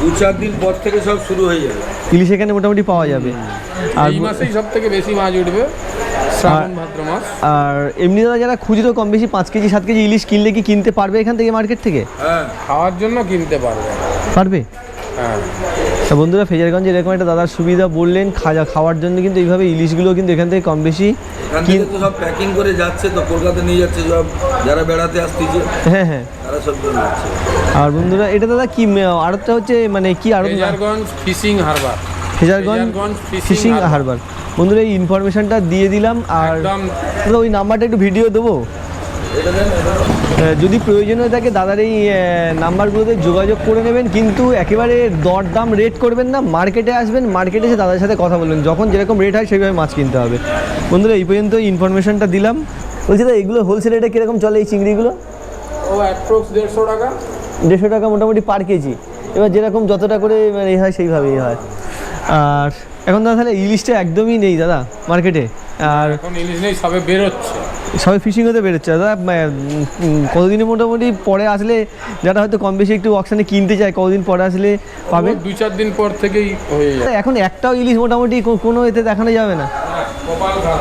দু চার দিন পর থেকে সব শুরু হয়ে যাবে। ইলিশ এখানে মোটামুটি পাওয়া যাবে। আর এই মাসেই সব থেকে বেশি মাছ উঠবে শ্রাবণ ভাদ্র মাস। আর এমনি দাদা যারা খুচরো কম বেশি পাঁচ কেজি সাত কেজি ইলিশ কিনলে কি কিনতে পারবে এখান থেকে মার্কেট থেকে? হ্যাঁ। খাওয়ার জন্য কিনতে পারবে। পারবে? হ্যাঁ। তা বন্ধুরা ফেজারগঞ্জে এরকম একটা দাদার সুবিধা বললেন খাওয়া খাওয়ার জন্য কিন্তু এইভাবে ইলিশগুলো কিন্তু এখান থেকে কম বেশি সব প্যাকিং করে যাচ্ছে তো কলকাতা নিয়ে যাচ্ছে সব যারা বেড়াতে আসতেছে হ্যাঁ হ্যাঁ। আর বন্ধুরা এটা দাদা কি আড়তটা হচ্ছে মানে কি আড়ত fishing harbour. Fishing fishing harbour. বন্ধুরা এই ইনফরমেশনটা দিয়ে দিলাম আর ওই নাম্বারটা একটু ভিডিও দেবো? যদি প্রয়োজন হয়ে থাকে দাদার এই নাম্বারগুলোতে যোগাযোগ করে নেবেন কিন্তু একেবারে দরদাম রেট করবেন না। মার্কেটে আসবেন মার্কেটে এসে দাদার সাথে কথা বলবেন। যখন যেরকম রেট হয় সেইভাবে মাছ কিনতে হবে। বন্ধুরা এই পর্যন্ত ইনফরমেশনটা দিলাম। বলছি দাদা এগুলো হোলসেল রেটে কীরকম চলে এই চিংড়িগুলো? ও অ্যাপ্রক্স দেড়শো টাকা। দেড়শো টাকা মোটামুটি পার কেজি এবার যেরকম যতটা করে মানে হয় সেইভাবেই হয়। আর এখন দাদা তাহলে ইলিশটা একদমই নেই দাদা মার্কেটে। আর এখন ইলিশ নেই সবে বেরোচ্ছে। সবাই ফিশিং হতে বেরোচ্ছে। দাদা কতদিনে মোটামুটি পরে আসলে যারা হয়তো কম বেশি একটু অকশানে কিনতে চায় কতদিন পরে আসলে পাবে? দু চার দিন পর থেকেই হয়ে যাবে এখন একটাও ইলিশ মোটামুটি কোনো এতে দেখানো যাবে না। কপাল খারাপ।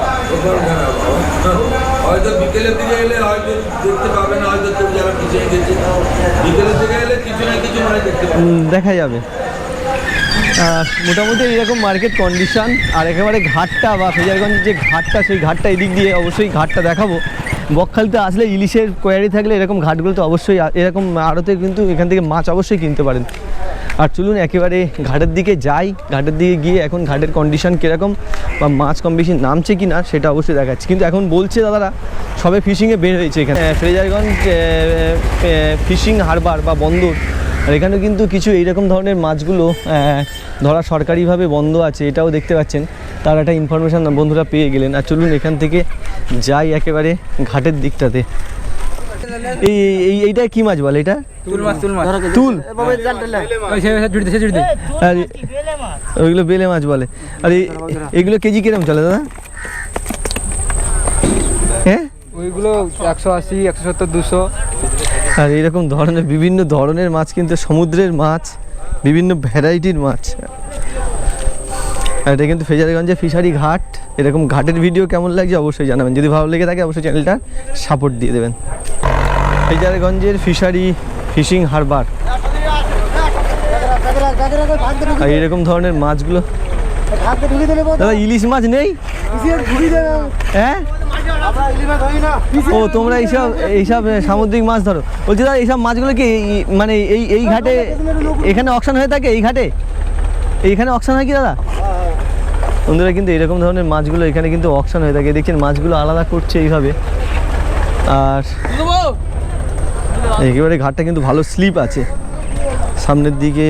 হয়তো বিকেলের দিকে এলে হয়তো দেখতে পাবেন হয়তো দেখা যাবে। মোটামুটি এরকম মার্কেট কন্ডিশান আর একেবারে ঘাটটা বা ফেজারগঞ্জের যে ঘাটটা, সেই ঘাটটা এদিক দিয়ে অবশ্যই ঘাটটা দেখাবো। বকখালিতে আসলে ইলিশের কোয়ারি থাকলে এরকম ঘাটগুলো তো অবশ্যই এরকম আড়তে কিন্তু এখান থেকে মাছ অবশ্যই কিনতে পারেন। আর চলুন একেবারে ঘাটের দিকে যাই। ঘাটের দিকে গিয়ে এখন ঘাটের কন্ডিশন কীরকম বা মাছ কম বেশি নামছে কি না সেটা অবশ্যই দেখাচ্ছি। কিন্তু এখন বলছে দাদারা, সবে ফিশিংয়ে বের হয়েছে এখানে। ফ্রেজারগঞ্জ ফিশিং হারবার বা বন্দর, আর এখানে কিন্তু কিছু এইরকম ধরনের মাছগুলো ধরা সরকারিভাবে বন্ধ আছে, এটাও দেখতে পাচ্ছেন। তার একটা ইনফরমেশান বন্ধুরা পেয়ে গেলেন। আর চলুন এখান থেকে যাই একেবারে ঘাটের দিকটাতে। এই এই- এই এইটা কি মাছ বলে এটা? তুল মাছ তুল মাছ। তুল। ওই সে সে জুড়ি দে সে জুড়ি দে আর। ওইগুলো বেলে মাছ বলে। আর এই- এইগুলো কেজি কিরম চলে দাদা? হ্যাঁ ওইগুলো একশো আশি একশো সত্তর দুশো। আর এরকম ধরনের বিভিন্ন ধরনের মাছ কিন্তু সমুদ্রের মাছ বিভিন্ন ভ্যারাইটির মাছ। আর এটা কিন্তু ফেজারগঞ্জে ফিশারি ঘাট। এরকম ঘাটের ভিডিও কেমন লাগছে অবশ্যই জানাবেন। যদি ভালো লেগে থাকে অবশ্যই চ্যানেলটা সাপোর্ট দিয়ে দেবেন। ফেজারগঞ্জের ফিশারি ফিশিং হারবার। আর এরকম ধরনের মাছগুলো দাদা, ইলিশ মাছ নেই? হ্যাঁ? ও, তোমরা এইসব এইসব সামুদ্রিক মাছ ধরো। বলছি, দাদা, এইসব মাছগুলো কি মানে এই এই ঘাটে এখানে অকশন হয়ে থাকে? এই ঘাটে? এইখানে অকশন হয় কি, দাদা? বন্ধুরা, কিন্তু এরকম ধরনের মাছগুলো এখানে কিন্তু অকশন হয়ে থাকে। দেখছেন, মাছগুলো আলাদা করছে এইভাবে। আর একেবারে ঘাটটা কিন্তু ভালো স্লিপ আছে। সামনের দিকে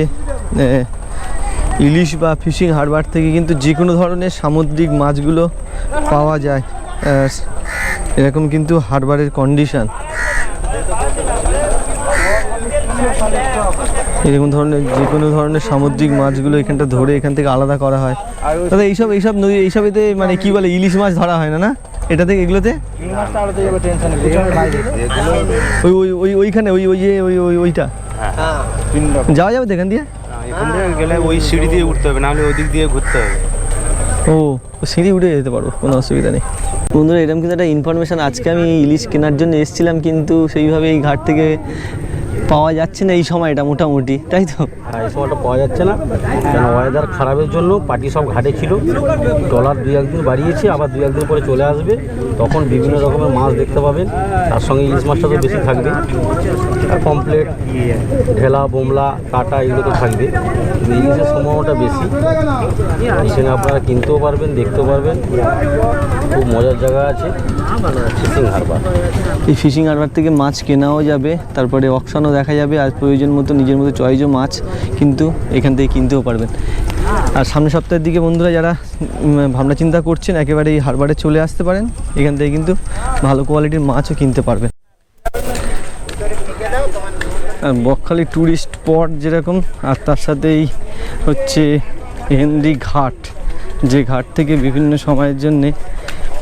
ইলিশ বা ফিশিং হারবার থেকে কিন্তু যে কোনো ধরনের সামুদ্রিক মাছগুলো পাওয়া যায়। এরকম কিন্তু হারবারের কন্ডিশন এরকম ধরনের যে কোনো ধরনের সামুদ্রিক মাছগুলো এখানটা ধরে এখান থেকে আলাদা করা হয়। দাদা এইসব এইসব নদী এইসব এতে মানে কি বলে, ইলিশ মাছ ধরা হয় না না? এটা থেকে এগুলোতে ওই ওই ওই, ওইখানে, ওই ওই ওই ওই, ওইটা। যাওয়া যাবে এখান দিয়ে এখান থেকে গেলে ওই সিঁড়ি দিয়ে? উঠতে হবে নাহলে ওই দিক দিয়ে ঘুরতে হবে ও সিঁড়ি উঠে যেতে পারব, কোনো অসুবিধা নেই। বন্ধুরা, এরকম কিন্তু একটা ইনফরমেশান আজকে আমি ইলিশ কেনার জন্য এসেছিলাম, কিন্তু সেইভাবে এই ঘাট থেকে পাওয়া যাচ্ছে না এই সময়টা মোটামুটি, তাই তো? আর এই সময়টা পাওয়া যাচ্ছে না। কেন ওয়েদার খারাপের জন্য পার্টি সব ঘাটে ছিল। ডলার দুই একদিন বাড়িয়েছে, আবার দুই একদিন পরে চলে আসবে। তখন বিভিন্ন রকমের মাছ দেখতে পাবেন। তার সঙ্গে ইলিশ মাছটা তো বেশি থাকবে। আর কমপ্লেট ঢেলা, বোমলা, কাটা এগুলো তো থাকবে। ইলিশের সম্ভাবনাটা বেশি। এখানে আপনারা কিনতেও পারবেন, দেখতেও পারবেন। খুব মজার জায়গা আছে। Fishing harbour. এই ফিশিং হারবার থেকে মাছ কেনাও যাবে, তারপরে অকশনও দেখা যাবে, আর প্রয়োজন মতো নিজের মতো চয়েজও মাছ কিন্তু এখান থেকে কিনতেও পারবেন। আর সামনের সপ্তাহের দিকে বন্ধুরা যারা ভাবনা চিন্তা করছেন একেবারে এই হারবারে চলে আসতে পারেন, এখান থেকে কিন্তু ভালো কোয়ালিটির মাছও কিনতে পারবেন। আর বকখালি ট্যুরিস্ট স্পট যেরকম, আর তার সাথেই হচ্ছে হেনরি ঘাট, যে ঘাট থেকে বিভিন্ন সময়ের জন্যে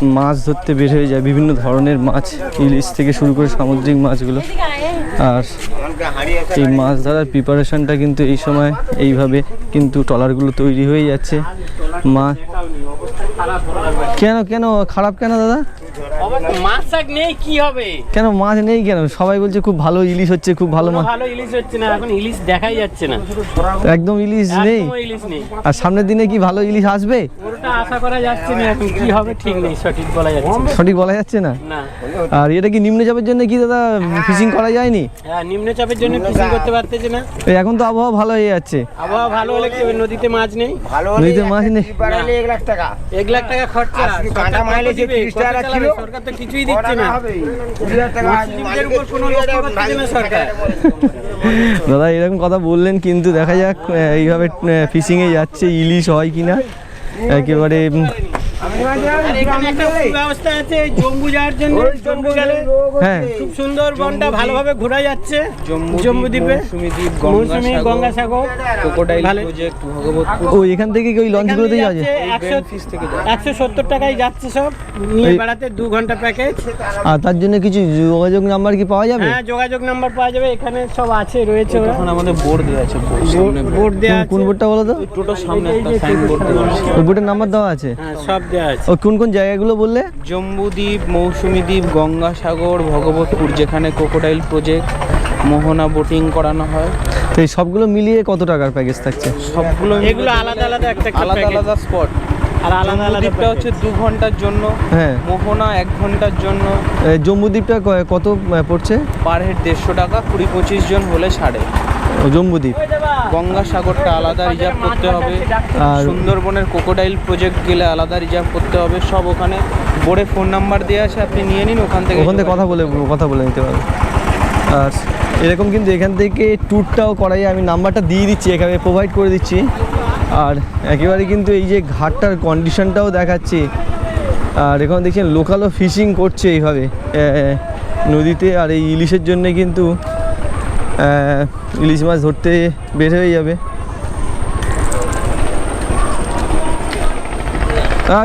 মাছ ধরতে বের হয়ে যায়, বিভিন্ন ধরনের মাছ, ইলিশ থেকে শুরু করে সামুদ্রিক মাছগুলো। আর এই মাছ ধরার প্রিপারেশনটা কিন্তু এই সময় এইভাবে কিন্তু ট্রলারগুলো তৈরি হয়ে যাচ্ছে। মা কেন কেন? খারাপ কেন দাদা? মাছ শাক নেই কি হবে? কেন মাছ নেই কেন? সবাই বলছে খুব ভালো ইলিশ হচ্ছে খুব ভালো মাছ। ভালো ইলিশ হচ্ছে না এখন ইলিশ দেখাই যাচ্ছে না। একদম ইলিশ নেই। ইলিশ নেই। আর সামনের দিনে কি ভালো ইলিশ আসবে? ওটা আশা করা যাচ্ছে না এখন কি হবে ঠিক নেই সঠিক বলা যাচ্ছে সঠিক বলা যাচ্ছে না? না। আর এটা কি নিম্নচাপের জন্য কি দাদা ফিশিং করা যায়নি? হ্যাঁ নিম্নচাপের জন্য ফিশিং করতে পারতেছে না। এই এখন তো আবহাওয়া ভালো হয়ে যাচ্ছে। আবহাওয়া ভালো হলে কি নদীতে মাছ নেই? নদীতে মাছ নেই। এক লাখ টাকা। খরচা সরকার কত দিবে? কত চালাবে? সরকার তো কিছুই দিচ্ছে না। দাদা, এরকম কথা বললেন, কিন্তু দেখা যাক এইভাবে এইভাবে ফিশিংয়ে যাচ্ছে, ইলিশ হয় কিনা। একেবারে উম, আর এখানে একটা ব্যবস্থা আছে জম্বু যাওয়ার জন্য। জম্বু গেলে হ্যাঁ। খুব সুন্দর বনটা ভালোভাবে ঘোরা যাচ্ছে। জম্বু দ্বীপে মৌসুমী গঙ্গাসাগর। ক্রোকোডাইল ভালো। প্রজেক্ট ভগবতপুর। ও এখান থেকে ওই লঞ্চগুলোতেই যাচ্ছে? একশো সত্তর টাকায় যাচ্ছে সব। নিয়ে বেড়াতে দু ঘণ্টা প্যাকেজ আর তার জন্য কিছু যোগাযোগ নাম্বার কি পাওয়া যাবে? হ্যাঁ যোগাযোগ নাম্বার পাওয়া যাবে। এখানে সব আছে রয়েছে এখন আমাদের বোর্ড দেওয়া আছে বোর্ড দেওয়া কোন- বোর্ডটা বলো তো? টোটো সামনে একটা সাইন বোর্ড দেওয়া আছে। বোর্ডের নাম্বার দেওয়া আছে? হ্যাঁ সব দেওয়া আছে। ও কোন কোন জায়গাগুলো বললে? জম্বুদ্বীপ মৌসুমী দ্বীপ গঙ্গাসাগর ভগবতপুর যেখানে ক্রোকোডাইল প্রজেক্ট মোহনা বোটিং করানো হয়। তো এই সবগুলো মিলিয়ে কত টাকার প্যাকেজ থাকছে? সবগুলো এগুলো আলাদা আলাদা একটা আলাদা আলাদা স্পট আর আলাদা হচ্ছে দু ঘণ্টার জন্য হ্যাঁ। মোহনা এক ঘণ্টার জন্য। এই জম্বুদ্বীপটা কত পড়ছে? পার হেড দেড়শো টাকা কুড়ি পঁচিশ জন হলে ছাড়ে ও জম্বুদ্বীপ গঙ্গাসাগরটা আলাদা রিজার্ভ করতে হবে। আর সুন্দরবনের ক্রোকোডাইল প্রজেক্ট গেলে আলাদা রিজার্ভ করতে হবে। সব ওখানে বোর্ডে ফোন নাম্বার দেওয়া আছে আপনি নিয়ে নিন ওখান থেকে ওখান থেকে কথা বলে কথা বলে নিতে পারব। আর এরকম কিন্তু এখান থেকে ট্যুরটাও করাই আমি নাম্বারটা দিয়ে দিচ্ছি এখানে প্রোভাইড করে দিচ্ছি। আর একেবারে কিন্তু এই যে ঘাটটার কন্ডিশনটাও দেখাচ্ছে। আর এখন দেখছেন লোকালও ফিশিং করছে এইভাবে। নদীতে আর এই ইলিশের জন্যে কিন্তু ইলিশ মাছ ধরতে বের হয়ে যাবে।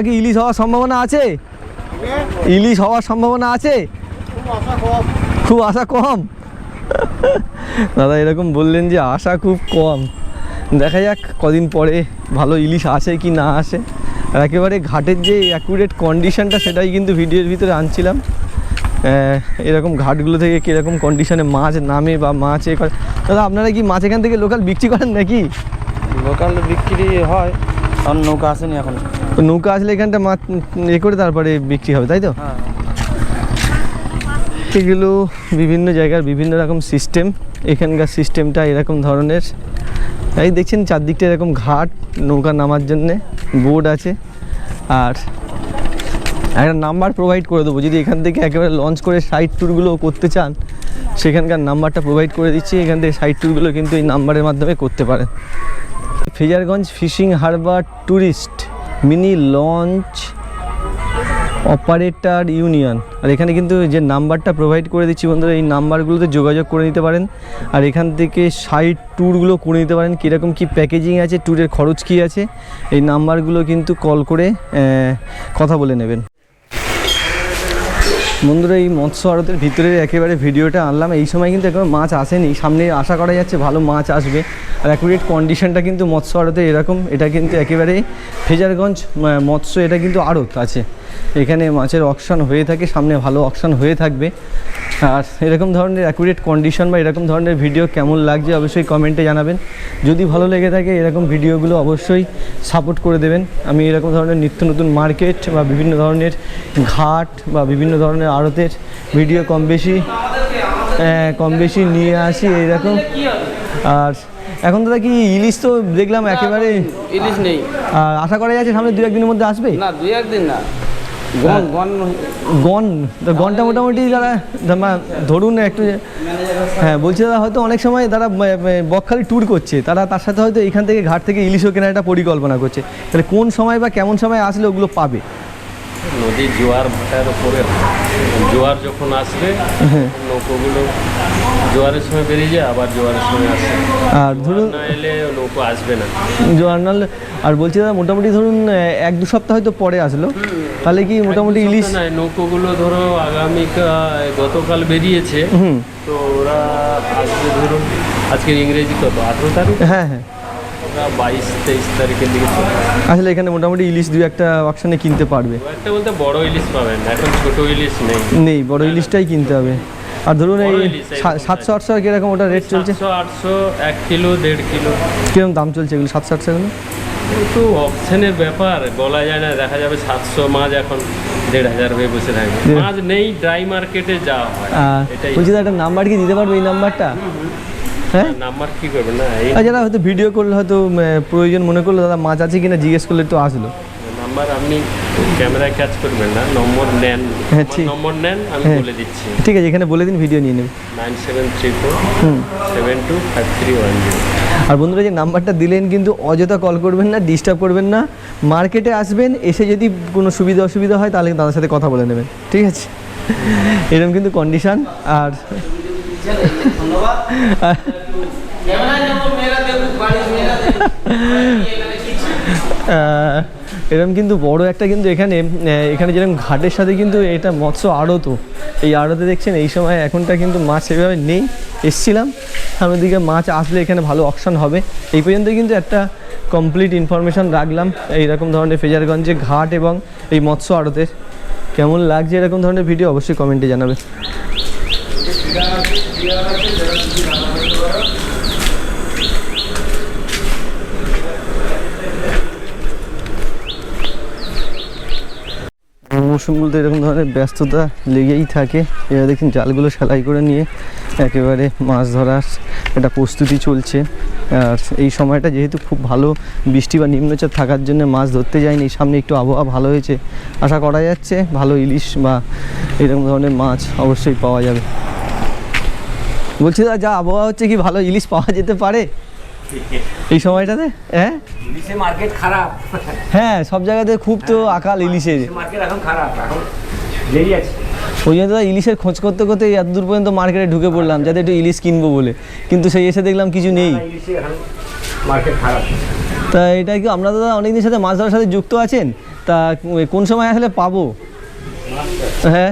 কি ইলিশ হওয়ার সম্ভাবনা আছে? ইলিশ হওয়ার সম্ভাবনা আছে? খুব আশা কম। দাদা এরকম বললেন যে আশা খুব কম। দেখা যাক কদিন পরে ভালো ইলিশ আসে কি না আসে। আর একেবারে ঘাটের যে অ্যাকুরেট কন্ডিশানটা সেটাই কিন্তু ভিডিওর ভিতরে আনছিলাম। এরকম ঘাটগুলো থেকে কীরকম কন্ডিশনে মাছ নামে বা মাছ এ করে দাদা আপনারা কি মাছ এখান থেকে লোকাল বিক্রি করেন নাকি? লোকাল বিক্রি হয় কারণ নৌকা আসেনি এখন। তো নৌকা আসলে এখানটা মাছ এ করে তারপরে বিক্রি হবে তাই তো? হ্যাঁ। এগুলো বিভিন্ন জায়গার বিভিন্ন রকম সিস্টেম এখানকার সিস্টেমটা এরকম ধরনের। এই দেখছেন চারদিকটা এরকম ঘাট, নৌকা নামার জন্যে বোর্ড আছে। আর একটা নাম্বার প্রোভাইড করে দেবো। যদি এখান থেকে একেবারে লঞ্চ করে সাইড ট্যুরগুলো করতে চান, সেখানকার নাম্বারটা প্রোভাইড করে দিচ্ছি। এখান থেকে সাইড ট্যুরগুলো কিন্তু এই নাম্বারের মাধ্যমে করতে পারেন। Fraserganj fishing harbour tourist mini launch operator union. আর এখানে কিন্তু যে নাম্বারটা প্রোভাইড করে দিচ্ছি বন্ধুরা, এই নাম্বারগুলোতে যোগাযোগ করে নিতে পারেন। আর এখান থেকে সাইড ট্যুরগুলো করে নিতে পারেন। কীরকম কী প্যাকেজিং আছে ট্যুরের খরচ কী আছে, এই নাম্বারগুলো কিন্তু কল করে কথা বলে নেবেন। বন্ধুরা, এই মৎস্য আড়তের ভিতরে একেবারে ভিডিওটা আনলাম। এই সময় কিন্তু এখন মাছ আসেনি। সামনে আশা করা যাচ্ছে ভালো মাছ আসবে। আর অ্যাকুরেট কন্ডিশনটা কিন্তু মৎস্য আড়তে এরকম। এটা কিন্তু একেবারে ফেজারগঞ্জ মৎস্য, এটা কিন্তু আড়ত আছে। এখানে মাছের অকশন হয়ে থাকে। সামনে ভালো অকশন হয়ে থাকবে। আর এরকম ধরনের অ্যাকুরেট কন্ডিশন বা এরকম ধরনের ভিডিও কেমন লাগছে অবশ্যই কমেন্টে জানাবেন। যদি ভালো লেগে থাকে এরকম ভিডিওগুলো অবশ্যই সাপোর্ট করে দেবেন। আমি এরকম ধরনের নিত্য নতুন মার্কেট বা বিভিন্ন ধরনের ঘাট বা বিভিন্ন ধরনের আড়তের ভিডিও কম বেশি কম বেশি নিয়ে আসি এইরকম। আর এখন দাদা কি ইলিশ তো দেখলাম একেবারে ইলিশ নেই। আর আশা করা যাচ্ছে সামনে দু একদিনের মধ্যে আসবে? না দুই একদিন না। গন গন গনটা মোটামুটি যারা ধরুন একটু হ্যাঁ বলছি দাদা, হয়তো অনেক সময় তারা বকখালি ট্যুর করছে। তারা তার সাথে হয়তো এখান থেকে ঘাট থেকে ইলিশও কেনার একটা পরিকল্পনা করছে। তাহলে কোন সময় বা কেমন সময় আসলে ওগুলো পাবে? নদীর জোয়ার ভাটার উপরে জোয়ার যখন আসবে নৌকোগুলো জোয়ারের সময় বেরিয়ে যায় আবার জোয়ারের সময় আসে। আর ধরুন না এলে নৌকো আসবে না। জোয়ারনাল আর বলছি দাদা মোটামুটি ধরুন এক দু সপ্তাহ হয়তো পরে আসলো। তাহলে কি মোটামুটি ইলিশ না নৌকোগুলো ধরো আগামীকাল গতকাল বেরিয়েছে। তো ওরা আসবে ধরুন আজকের ইংরেজি কত আঠেরো তারিখ? হ্যাঁ হ্যাঁ। বাইশ তেইশ তারিখের দিকে আসলে এখানে মোটামুটি ইলিশ দু একটা অপশানে কিনতে পারবে। একটা বলতে বড় ইলিশ পাবেন এখন ছোট ইলিশ নেই। নেই বড় ইলিশটাই কিনতে হবে। আর ধরুন এই সাতশো আটশো কীরকম ওটা রেট চলছে? আটশো এক কিলো দেড় কিলো। কীরকম দাম চলছে এগুলো সাতশো আটশো এগুলো? একটু অপশনের ব্যাপার বলা যায় না দেখা যাবে সাতশো মাছ এখন দেড় হাজার হয়ে বসে থাকবে। মাছ নেই ড্রাই মার্কেটে যাওয়া হয়। বলছি একটা নাম্বার কি দিতে পারবে এই নাম্বারটা? হ্যাঁ? নাম্বার কি করবে না এই যারা হয়তো ভিডিও করলে হয়তো প্রয়োজন মনে করল দাদা মাছ আছে কিনা জিজ্ঞেস করলে তো আসলো। নাম্বার আপনি ক্যামেরায় ক্যাচ করবেন না নম্বর নেন। হ্যাঁ, ঠিক। নম্বর নেন আমি হ্যাঁ। বলে দিচ্ছি। ঠিক আছে এখানে বলে দিন ভিডিও নিয়ে নেবে। Nine seven three four hmm. Seven two five three one zero. আর বন্ধুরা যে নাম্বারটা দিলেন কিন্তু অযথা কল করবেন না ডিস্টার্ব করবেন না। মার্কেটে আসবেন এসে যদি কোনো সুবিধা অসুবিধা হয় তাহলে তাদের সাথে কথা বলে নেবেন। ঠিক আছে? এরকম কিন্তু কন্ডিশন আর এরকম কিন্তু বড় একটা কিন্তু এখানে এখানে যেরকম ঘাটের সাথে কিন্তু এটা মৎস্য আড়তও এই আড়তে দেখছেন, এই সময় এখনটা কিন্তু মাছ সেভাবে নেই। এসছিলাম, সামনের দিকে মাছ আসলে এখানে ভালো অপশান হবে। এই পর্যন্ত কিন্তু একটা কমপ্লিট ইনফরমেশন রাখলাম, এইরকম ধরনের ফেজারগঞ্জে ঘাট এবং এই মৎস্য আড়তের কেমন লাগছে এরকম ধরনের ভিডিও অবশ্যই কমেন্টে জানাবে। মৌসুমগুলোতে এরকম ধরনের ব্যস্ততা লেগেই থাকে। এবার দেখুন জালগুলো সেলাই করে নিয়ে একেবারে মাছ ধরার একটা প্রস্তুতি চলছে। আর এই সময়টা যেহেতু খুব ভালো বৃষ্টি বা নিম্নচাপ থাকার জন্য মাছ ধরতে যায়নি, সামনে একটু আবহাওয়া ভালো হয়েছে। আশা করা যাচ্ছে ভালো ইলিশ বা এরকম ধরনের মাছ অবশ্যই পাওয়া যাবে। বলছি দাদা যা আবহাওয়া হচ্ছে কি ভালো? ইলিশ পাওয়া যেতে পারে? এই সময়টাতে? হ্যাঁ? ইলিশের মার্কেট খারাপ। হ্যাঁ সব জায়গাতে খুব তো আকাল ইলিশের। মার্কেট এখন খারাপ এখন দেরি আছে। ওই জন্য দাদা ইলিশের খোঁজ করতে করতে এত দূর পর্যন্ত মার্কেটে ঢুকে পড়লাম যাতে একটু ইলিশ কিনবো বলে। কিন্তু সেই এসে দেখলাম কিছু নেই। মার্কেট খারাপ। তা এটা কি আপনারা দাদা অনেকদিন সাথে মাছ ধরার সাথে যুক্ত আছেন? তা কোন সময় আসলে পাবো? হ্যাঁ?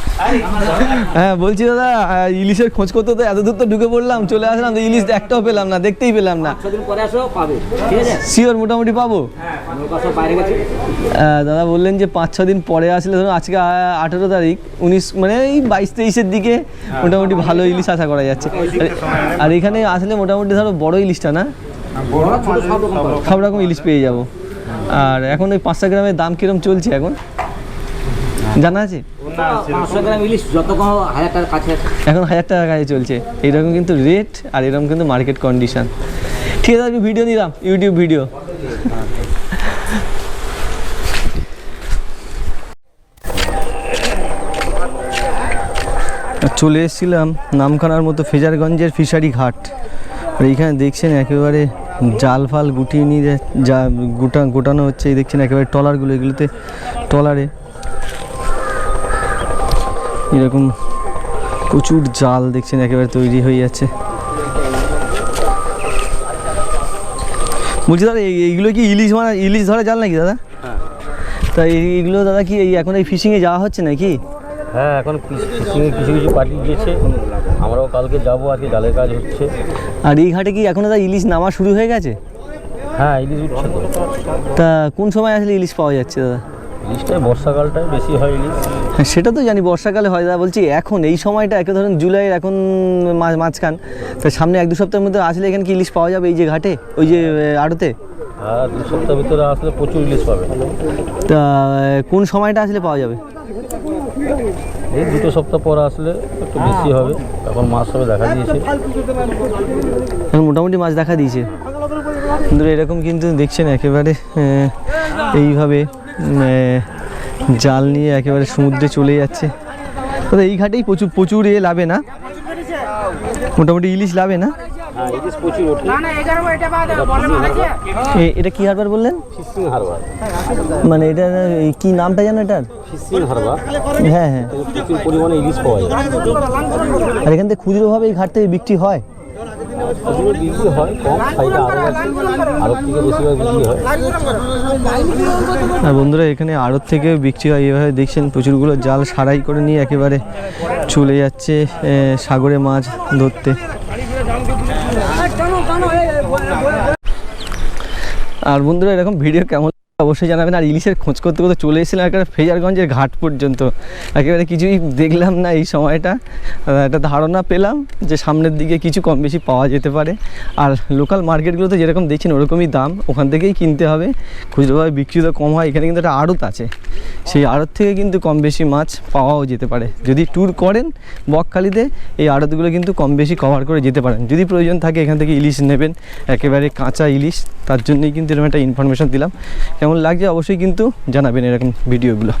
হ্যাঁ বলছি দাদা ইলিশের খোঁজ করতে তো এত দূর তো ঢুকে পড়লাম চলে আসলাম তো ইলিশ একটাও পেলাম না দেখতেই পেলাম না। শিওর মোটামুটি পাবো। আহ, দাদা বললেন যে পাঁচ ছ দিন পরে আসলে ধরুন আজকে আঠেরো তারিখ উনিশ মানে এই বাইশ তেইশের দিকে মোটামুটি ভালো ইলিশ আশা করা যাচ্ছে। আর- আর এখানে আসলে মোটামুটি ধরো বড় ইলিশটা না? সব রকম ইলিশ পেয়ে যাব। আর এখন ওই পাঁচশো গ্রামের দাম কিরম চলছে এখন? জানা আছে? এখন হাজার টাকা কাছে চলছে। এইরকম কিন্তু রেট আর এরকম কিন্তু মার্কেট কন্ডিশন ঠিক আছে আমি ভিডিও নিলাম ইউটিউব ভিডিও চলে এসেছিলাম নামখানার মতো ফেজারগঞ্জের ফিশারি ঘাট। আর এইখানে দেখছেন একেবারে জাল ফাল গুটিয়ে নিয়ে যা- যা গোটা গোটানো হচ্ছে। এই দেখছেন একেবারে ট্রলারগুলো এগুলোতে ট্রলারে। এরকম প্রচুর জাল দেখছেন একেবারে তৈরি হয়ে যাচ্ছে। বলছি দাদা এই- এইগুলো কি ইলিশ মানে ইলিশ ধরা জাল নাকি দাদা? তা এই- এইগুলো দাদা কি এই এখন এই ফিশিংয়ে যাওয়া হচ্ছে নাকি? হ্যাঁ এখন ফিশিংয়ে কিছু কিছু পার্টি গিয়েছে আমরাও কালকে যাব আজকে জালের কাজ হচ্ছে। আর এই ঘাটে কি এখন দাদা ইলিশ নামা শুরু হয়ে গেছে? হ্যাঁ ইলিশ উঠছে। তা কোন সময় আসলে ইলিশ পাওয়া যাচ্ছে দাদা? ইলিশটাই বর্ষাকালটায় বেশি হয় ইলিশ হ্যাঁ সেটা তো জানি বর্ষাকালে হয় দাদা বলছি এখন এই সময়টা একে ধরেন জুলাইয়ের এখন মাঝ মাঝখান তা সামনে এক দু সপ্তাহের মধ্যে আসলে এখানে কি ইলিশ পাওয়া যাবে এই যে ঘাটে ওই যে আড়তে? আর দু সপ্তাহ ভিতরে আসলে প্রচুর ইলিশ পাবে। তা কোন সময়টা আসলে পাওয়া যাবে? এই দুটো সপ্তাহ পর আসলে একটু বেশি হবে এখন মাছ সবে দেখা দিয়েছে। এখন মোটামুটি মাছ দেখা দিয়েছে। কিন্তু এরকম কিন্তু দেখছেন একেবারে এইভাবে জাল নিয়ে একেবারে সমুদ্রে চলে যাচ্ছে। তো এই ঘাটেই প্রচুর প্রচুর এ লাভে না? মোটামুটি ইলিশ লাভে না? হ্যাঁ এটা কি হারবার বললেন? মানে এটা এই কি নামটা জানো এটার? হ্যাঁ হ্যাঁ। আর এখান থেকে খুচরোভাবে এই ঘাট থেকে বিক্রি হয়? বিক্রি হয়, কম আছে। থেকে বেশিরভাগ বিক্রি হয়। আর বন্ধুরা, এখানে আড়ত থেকে বিক্রি হয়। এভাবে দেখছেন, প্রচুরগুলো জাল সারাই করে নিয়ে একেবারে চলে যাচ্ছে সাগরে মাছ ধরতে। আর বন্ধুরা, এরকম ভিডিও কেমন অবশ্যই জানাবেন। আর ইলিশের খোঁজ করতে করতে চলে এসেছিলাম একেবারে ফেজারগঞ্জের ঘাট পর্যন্ত। একেবারে কিছুই দেখলাম না এই সময়টা। একটা ধারণা পেলাম যে সামনের দিকে কিছু কম বেশি পাওয়া যেতে পারে। আর লোকাল মার্কেটগুলোতে যেরকম দেখছেন, ওরকমই দাম। ওখান থেকেই কিনতে হবে। খুচরোভাবে বিক্রি তো কম হয়। এখানে কিন্তু একটা আড়ত আছে। সেই আড়ত থেকে কিন্তু কম বেশি মাছ পাওয়াও যেতে পারে। যদি ট্যুর করেন বকখালিতে, এই আড়তগুলো কিন্তু কম বেশি কভার করে যেতে পারেন। যদি প্রয়োজন থাকে, এখান থেকে ইলিশ নেবেন। একেবারে কাঁচা ইলিশ। তার জন্যই কিন্তু এরকম একটা ইনফরমেশন দিলাম। কেমন লাগছে অবশ্যই কিন্তু জানাবেন এরকম ভিডিওগুলো।